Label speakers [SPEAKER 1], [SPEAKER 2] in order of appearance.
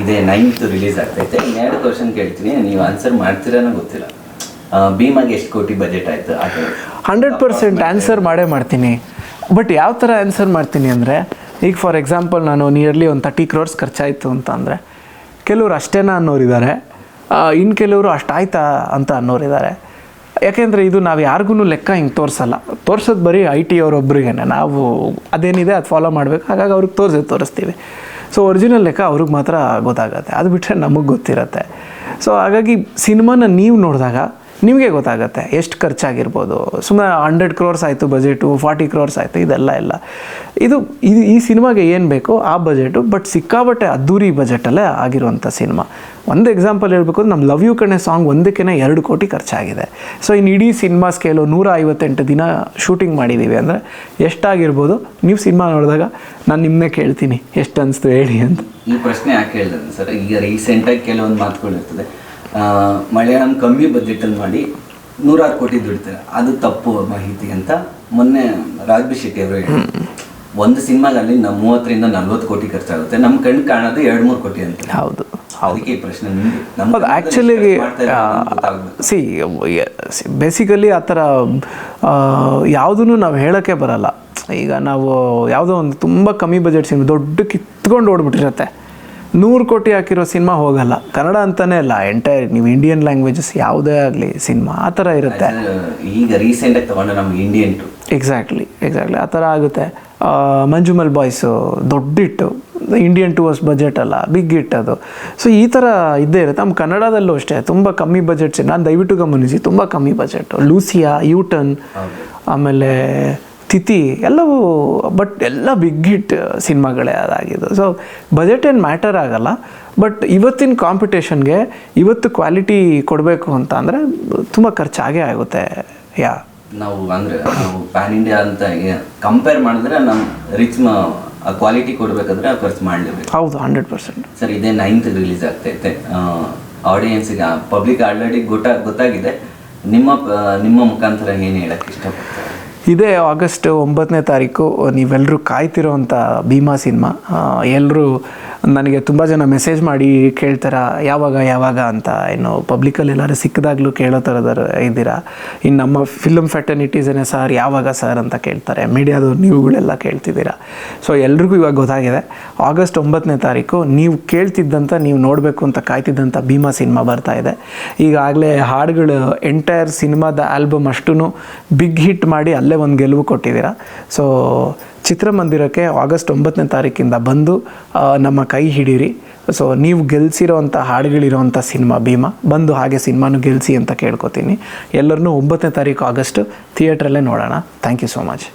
[SPEAKER 1] ಇದೇ ninth release ಆಗ್ತೈತೆ. ಇನ್ನೆರಡು ಕ್ವಶನ್ ಕೇಳ್ತೀನಿ. ನೀವು ಆನ್ಸರ್ ಮಾಡ್ತೀರಾನೋ ಗೊತ್ತಿಲ್ಲ. ಭೀಮಾಗೆ ಎಷ್ಟು ಕೋಟಿ ಬಜೆಟ್ ಆಯ್ತು?
[SPEAKER 2] ಹಂಡ್ರೆಡ್ ಪರ್ಸೆಂಟ್ ಆನ್ಸರ್ ಮಾಡೇ ಮಾಡ್ತೀನಿ. ಬಟ್ ಯಾವ ಥರ ಆನ್ಸರ್ ಮಾಡ್ತೀನಿ ಅಂದರೆ, ಈಗ ಫಾರ್ ಎಕ್ಸಾಂಪಲ್ ನಾನು ನಿಯರ್ಲಿ ಒಂದು ತರ್ಟಿ ಕ್ರೋರ್ಸ್ ಖರ್ಚಾಯಿತು ಅಂತ ಅಂದರೆ, ಕೆಲವರು ಅಷ್ಟೇನಾ ಅನ್ನೋರಿದ್ದಾರೆ. ಇನ್ನು ಕೆಲವರು ಅಷ್ಟಾಯ್ತಾ ಅಂತ ಅನ್ನೋರಿದ್ದಾರೆ. ಯಾಕೆಂದರೆ ಇದು ನಾವು ಯಾರಿಗೂ ಲೆಕ್ಕ ಹಿಂಗೆ ತೋರಿಸಲ್ಲ. ತೋರ್ಸೋದು ಬರೀ ಐ ಟಿ ಅವರೊಬ್ರಿಗೆ ನಾವು ಅದೇನಿದೆ ಅದು ಫಾಲೋ ಮಾಡಬೇಕು. ಹಾಗಾಗಿ ಅವ್ರಿಗೆ ತೋರಿಸಿ ತೋರಿಸ್ತೀವಿ. ಸೊ ಒರಿಜಿನಲ್ ಲೆಕ್ಕ ಅವ್ರಿಗೆ ಮಾತ್ರ ಗೊತ್ತಾಗತ್ತೆ. ಅದು ಬಿಟ್ಟರೆ ನಮಗೆ ಗೊತ್ತಿರತ್ತೆ. ಸೊ ಹಾಗಾಗಿ ಸಿನಿಮಾನ ನೀವು ನೋಡಿದಾಗ ನಿಮಗೆ ಗೊತ್ತಾಗುತ್ತೆ, ಎಷ್ಟು ಖರ್ಚಾಗಿರ್ಬೋದು. ಸುಮ್ಮನೆ ಹಂಡ್ರೆಡ್ ಕ್ರೋರ್ಸ್ ಆಯಿತು ಬಜೆಟು ಫಾರ್ಟಿ ಕ್ರೋರ್ಸ್ ಆಯಿತು, ಇದೆಲ್ಲ ಇಲ್ಲ. ಇದು ಇದು ಈ ಸಿನಿಮಾಗೆ ಏನು ಬೇಕೋ ಆ ಬಜೆಟು ಬಟ್ ಸಿಕ್ಕಾಬಟ್ಟೆ ಅದ್ದೂರಿ ಬಜೆಟಲ್ಲೇ ಆಗಿರುವಂಥ ಸಿನಿಮಾ. ಒಂದು ಎಕ್ಸಾಂಪಲ್ ಹೇಳಬೇಕು ನಮ್ಮ ಲವ್ ಯು ಕಣೆ ಸಾಂಗ್ ಒಂದಕ್ಕೇನೆ ಎರಡು ಕೋಟಿ ಖರ್ಚಾಗಿದೆ. ಸೊ ಇನ್ನು ಇಡೀ ಸಿನಿಮಾ ಸ್ಕೇಲು ನೂರ ಐವತ್ತೆಂಟು ದಿನ ಶೂಟಿಂಗ್ ಮಾಡಿದ್ದೀವಿ ಅಂದರೆ, ಎಷ್ಟಾಗಿರ್ಬೋದು? ನೀವು ಸಿನಿಮಾ ನೋಡಿದಾಗ ನಾನು ನಿಮ್ಮನ್ನೇ ಕೇಳ್ತೀನಿ, ಎಷ್ಟು ಅನಿಸ್ತು ಹೇಳಿ ಅಂತ.
[SPEAKER 1] ಈ ಪ್ರಶ್ನೆ ಯಾಕೆ ಹೇಳಿದೆ ಸರ್, ಈಗ ರೀಸೆಂಟಾಗಿ ಕೆಲವೊಂದು ಮಾತುಗಳು ಇರ್ತದೆ. ಮಲಯಾಳಂ ಕಮ್ಮಿ ಬಜೆಟಲ್ಲಿ ಮಾಡಿ ನೂರಾರು ಕೋಟಿ ದುಡಿತಾರೆ. ಅದು ತಪ್ಪು ಮಾಹಿತಿ ಅಂತ ಮೊನ್ನೆ ರಾಜ್ಬಿ ಶೆಟ್ಟಿ ಅವರು ಹೇಳಿ ಒಂದು ಸಿನಿಮಾದಲ್ಲಿ ನಮ್ಮ ಮೂವತ್ತರಿಂದ ನಲ್ವತ್ತು ಕೋಟಿ ಖರ್ಚಾಗುತ್ತೆ. ನಮ್ಮ ಕಣ್ಣು ಕಾಣೋದು ಎರಡು ಮೂರು ಕೋಟಿ ಅಂತ.
[SPEAKER 2] ಹೌದು
[SPEAKER 1] ಅದಕ್ಕೆ ಈ ಪ್ರಶ್ನೆ ನಿಮ್ಗೆ
[SPEAKER 2] ಆ್ಯಕ್ಚುಲಿ. ಸಿ ಬೇಸಿಕಲಿ ಆ ಥರ ಯಾವುದೂ ನಾವು ಹೇಳೋಕ್ಕೆ ಬರಲ್ಲ. ಈಗ ನಾವು ಯಾವುದೋ ಒಂದು ತುಂಬ ಕಮ್ಮಿ ಬಜೆಟ್ ಸಿನಿಮಾ ದೊಡ್ಡ ಕಿತ್ಕೊಂಡು ಓಡ್ಬಿಟ್ಟಿರತ್ತೆ. ನೂರು ಕೋಟಿ ಹಾಕಿರೋ ಸಿನಿಮಾ ಹೋಗಲ್ಲ. ಕನ್ನಡ ಅಂತಲೇ ಅಲ್ಲ ಎಂಟೈರ್ ನೀವು ಇಂಡಿಯನ್ ಲ್ಯಾಂಗ್ವೇಜಸ್ ಯಾವುದೇ ಆಗಲಿ ಸಿನಿಮಾ ಆ ಥರ ಇರುತ್ತೆ.
[SPEAKER 1] ಈಗ ರೀಸೆಂಟಾಗಿ ತಗೊಂಡು ನಮ್ಗೆ ಇಂಡಿಯನ್ ಟು
[SPEAKER 2] ಎಕ್ಸಾಕ್ಟ್ಲಿ ಎಕ್ಸಾಕ್ಟ್ಲಿ ಆ ಥರ ಆಗುತ್ತೆ. ಮಂಜುಮಲ್ ಬಾಯ್ಸು ದೊಡ್ಡ ಹಿಟ್ಟು. ಇಂಡಿಯನ್ ಟೂವರ್ಸ್ ಬಜೆಟ್ ಅಲ್ಲ ಬಿಗ್ ಇಟ್ ಅದು. ಸೊ ಈ ಥರ ಇದ್ದೇ ಇರುತ್ತೆ. ನಮ್ಮ ಕನ್ನಡದಲ್ಲೂ ಅಷ್ಟೇ ತುಂಬ ಕಮ್ಮಿ ಬಜೆಟ್ಸ್ ನಾನು ದಯವಿಟ್ಟು ಗಮನಿಸಿ ತುಂಬ ಕಮ್ಮಿ ಬಜೆಟ್ ಲೂಸಿಯಾ ಯೂಟನ್ ಆಮೇಲೆ ತಿಥಿ ಎಲ್ಲವೂ ಬಟ್ ಎಲ್ಲ ಬಿಗ್ ಹಿಟ್ ಸಿನಿಮಾಗಳೇ ಅದಾಗಿದ್ದು. ಸೊ ಬಜೆಟ್ ಏನು ಮ್ಯಾಟರ್ ಆಗಲ್ಲ ಬಟ್ ಇವತ್ತಿನ ಕಾಂಪಿಟೇಷನ್ಗೆ ಇವತ್ತು ಕ್ವಾಲಿಟಿ ಕೊಡಬೇಕು ಅಂತ ಅಂದರೆ ತುಂಬ ಖರ್ಚಾಗೇ ಆಗುತ್ತೆ. ಯಾ
[SPEAKER 1] ನಾವು ಅಂದರೆ ನಾವು ಪ್ಯಾನ್ ಇಂಡಿಯಾ ಅಂತ ಕಂಪೇರ್ ಮಾಡಿದ್ರೆ ನಮ್ಮ ರಿಚ್ ಕ್ವಾಲಿಟಿ ಕೊಡಬೇಕಂದ್ರೆ ಖರ್ಚು ಮಾಡಲೇಬೇಕು.
[SPEAKER 2] ಹೌದು ಹಂಡ್ರೆಡ್ ಪರ್ಸೆಂಟ್
[SPEAKER 1] ಸರ್ ಇದೇ ನೈನ್ತ್ ರಿಲೀಸ್ ಆಗ್ತೈತೆ ಆಡಿಯನ್ಸಿಗೆ ಪಬ್ಲಿಕ್ ಆಲ್ರೆಡಿ ಗೊತ್ತಾ ಗೊತ್ತಾಗಿದೆ. ನಿಮ್ಮ ನಿಮ್ಮ ಮುಖಾಂತರ ಏನು ಹೇಳಕ್ಕೆ ಇಷ್ಟಪಡ್ತಾರೆ?
[SPEAKER 2] ಇದೇ ಆಗಸ್ಟ್ ಒಂಬತ್ತನೇ ತಾರೀಕು ನೀವೆಲ್ಲರೂ ಕಾಯ್ತಿರೋವಂಥ ಭೀಮಾ ಸಿನಿಮಾ. ಎಲ್ಲರೂ ನನಗೆ ತುಂಬ ಜನ ಮೆಸೇಜ್ ಮಾಡಿ ಕೇಳ್ತಾರ, ಯಾವಾಗ ಯಾವಾಗ ಅಂತ. ಇನ್ನು ಪಬ್ಲಿಕಲ್ಲಿ ಎಲ್ಲರೂ ಸಿಕ್ಕಿದಾಗಲೂ ಕೇಳೋ ಥರದ ಇದ್ದೀರಾ? ಇನ್ನು ನಮ್ಮ ಫಿಲಮ್ ಫೆಟರ್ನಿಟೀಸೇನೆ ಸರ್ ಯಾವಾಗ ಸರ್ ಅಂತ ಕೇಳ್ತಾರೆ. ಮೀಡಿಯಾದವ್ರು ನೀವುಗಳೆಲ್ಲ ಕೇಳ್ತಿದ್ದೀರಾ? ಸೊ ಎಲ್ರಿಗೂ ಇವಾಗ ಗೊತ್ತಾಗಿದೆ. ಆಗಸ್ಟ್ ಒಂಬತ್ತನೇ ತಾರೀಕು, ನೀವು ಕೇಳ್ತಿದ್ದಂಥ ನೀವು ನೋಡಬೇಕು ಅಂತ ಕಾಯ್ತಿದ್ದಂಥ ಭೀಮಾ ಸಿನಿಮಾ ಬರ್ತಾ ಇದೆ. ಈಗಾಗಲೇ ಹಾಡುಗಳು ಎಂಟೈರ್ ಸಿನಿಮಾದ ಆಲ್ಬಮ್ ಅಷ್ಟೂ ಬಿಗ್ ಹಿಟ್ ಮಾಡಿ ಅಲ್ಲೇ ಒಂದು ಗೆಲುವು ಕೊಟ್ಟಿದ್ದೀರಾ. ಸೊ ಚಿತ್ರಮಂದಿರಕ್ಕೆ ಆಗಸ್ಟ್ ಒಂಬತ್ತನೇ ತಾರೀಕಿಂದ ಬಂದು ನಮ್ಮ ಕೈ ಹಿಡೀರಿ. ಸೊ ನೀವು ಗೆಲ್ಸಿರೋವಂಥ ಹಾಡುಗಳಿರೋವಂಥ ಸಿನಿಮಾ ಭೀಮಾ, ಬಂದು ಹಾಗೆ ಸಿನಿಮಾನು ಗೆಲ್ಸಿ ಅಂತ ಕೇಳ್ಕೊತೀನಿ. ಎಲ್ಲರನ್ನೂ ಒಂಬತ್ತನೇ ತಾರೀಕು ಆಗಸ್ಟ್ ಥಿಯೇಟ್ರಲ್ಲೇ ನೋಡೋಣ. Thank you so much